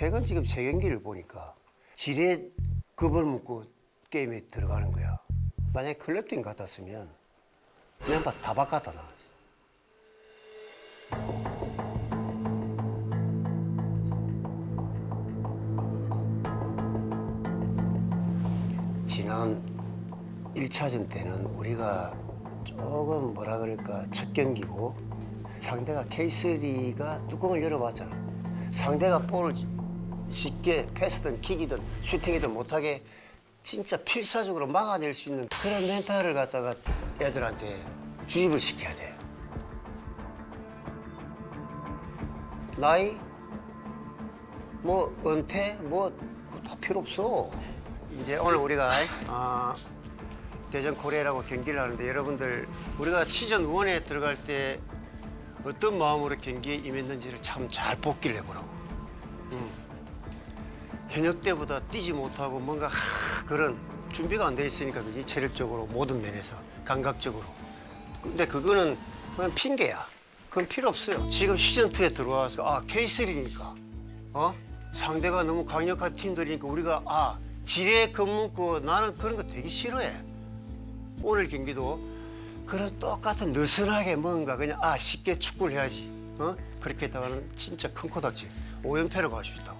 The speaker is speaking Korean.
최근 지금 세 경기를 보니까 지뢰 급을 묻고 게임에 들어가는 거야. 만약에 클럽팀 같았으면 봐, 다 바꿨다 나. 지난 1차전 때는 우리가 조금 뭐라 그럴까 첫 경기고 상대가 K3가 뚜껑을 열어봤잖아. 상대가 볼을 쉽게 패스든 킥이든 슈팅이든 못하게 진짜 필사적으로 막아낼 수 있는 그런 멘탈을 갖다가 애들한테 주입을 시켜야 돼. 나이, 뭐 은퇴, 뭐 다 필요 없어. 이제 오늘 우리가 아, 대전 코리아라고 경기를 하는데 여러분들 우리가 시즌 1에 들어갈 때 어떤 마음으로 경기에 임했는지를 참 잘 복기를 해보라고. 음. 현역 때보다 뛰지 못하고 뭔가 하, 그런 준비가 안 돼 있으니까 그지 체력적으로 모든 면에서 감각적으로. 근데 그거는 그냥 핑계야. 그건 필요 없어요. 지금 시즌 2에 들어와서 아 K3니까 어 상대가 너무 강력한 팀들이니까 우리가 아 지뢰 겁먹고 나는 그런 거 되게 싫어해. 오늘 경기도 그런 똑같은 느슨하게 뭔가 그냥 아 쉽게 축구를 해야지 어 그렇게 했다가는 진짜 큰 코닥지 오연패를 갈 수 있다고